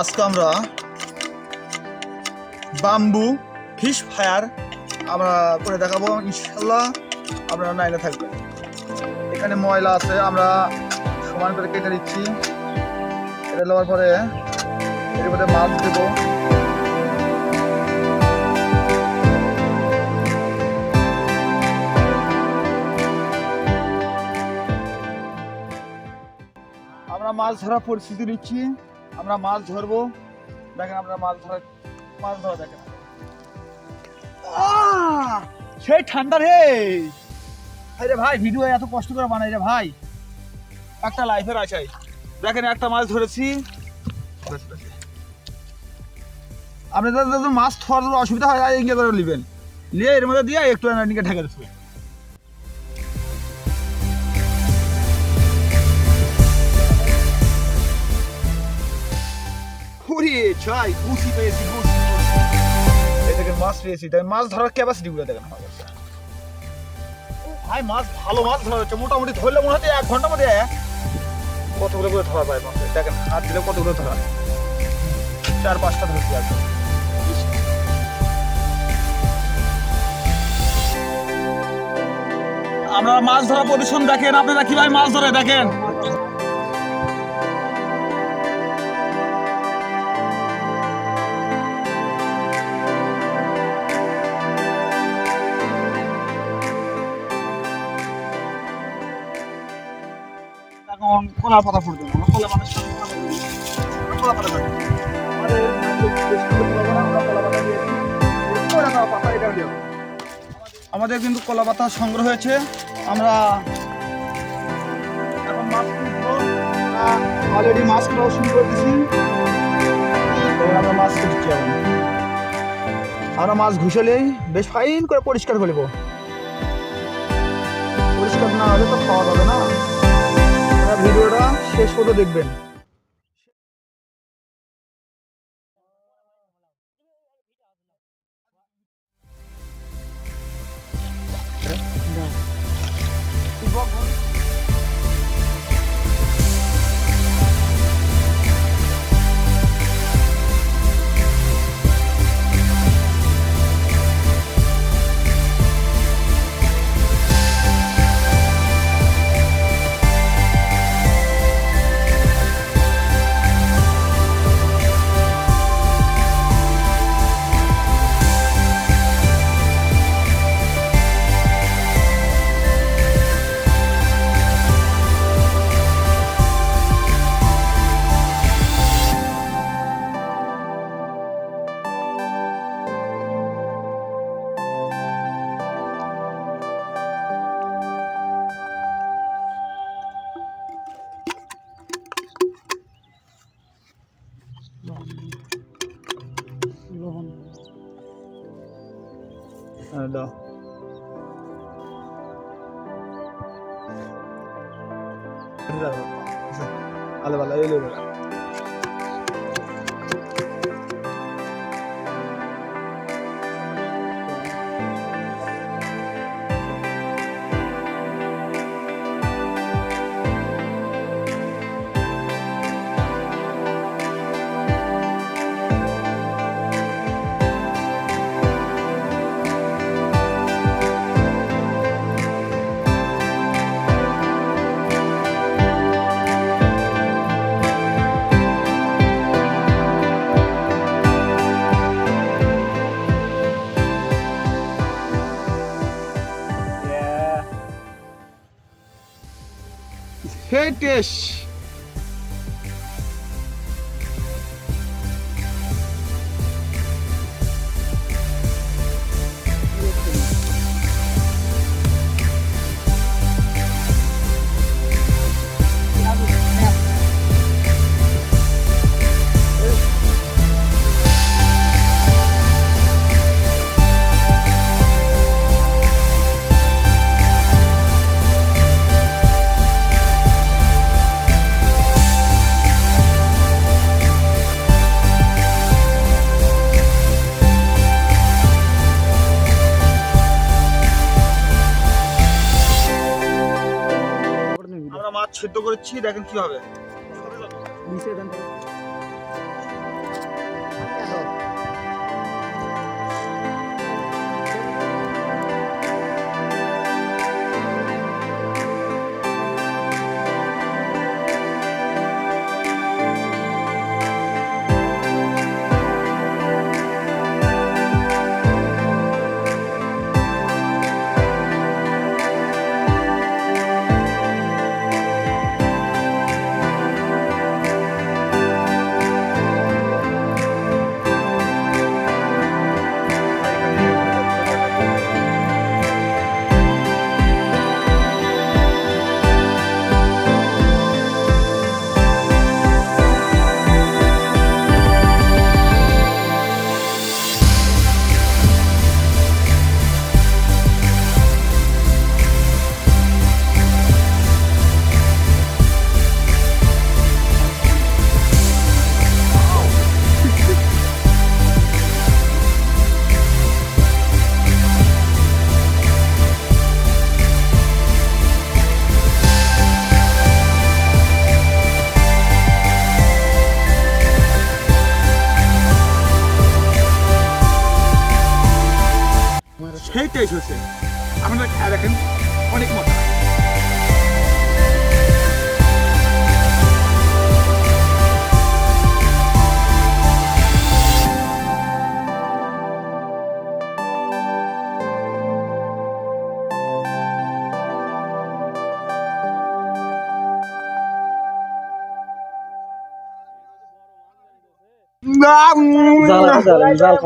আজকে আমরা bamboo fish fire আমরা করে দেখাবো ইনশাল্লাহ আপনারা নাইলে থাকবেন। এখানে ময়লা আছে, আমরা সমান করে কেটে দিচ্ছি পরে এর মধ্যে মাছ দেবো। আমরা মাছ ধরা পরিস্থিতি নিচ্ছি। আমরা মাছ ধরবো। দেখেন আমরা মাছ ধরা মাছ ধরা দেখেন! সেই ঠান্ডা রে! ভাই রে ভাই ভিডিও এত কষ্ট করে বানাই রে ভাই। একটা লাইফের আশাই দেখেন একটা মাছ ধরেছি। আপনাদের যদি মাছ ধরার অসুবিধা হয় ইঙ্গে করে নেবেন। নিয়ে এর মধ্যে দিয়ে একটু ঢেকে দেবে চাই পেয়েছি দেখেন মাছ পেয়েছি দেখেন মাছ ধরার ক্যাপাসিটি গুলো দেখেন আমার ভাই মাছ ভালো মাছ ধরা হচ্ছে। মোটামুটি ধরলে মনে হচ্ছে এক ঘণ্টার মধ্যে কতগুলো করে ধরা যায় মাছ দেখেন, হাত দিলে কতগুলো ধরা? চার পাঁচটা ধরছি আছে আমরা মাছ ধরা পজিশন দেখেন, আপনারা কীভাবে মাছ ধরে দেখেন? এখন কলা পাতা ফুটবে। না কলা সাথে কলা পাতা আমাদের কিন্তু কলা পাতা সংগ্রহ হয়েছে। আমরা অলরেডি মাছ খাওয়া শুরু আমরা মাছ আমরা মাছ ঘুষলেই বেশ ফাইন করে পরিষ্কার করে পরিষ্কার না হলে তো খাওয়া যাবে না। ভিডিওটা দেখবেন। കേട്ടോ അല്ല വല്ല ভালো Fetish. সেদ্ধ করেছি দেখেন কি হবে নিচে দেন তো। সেই আপনারা খেয়ে দেখেন অনেক মজা জাল আছে, জাল।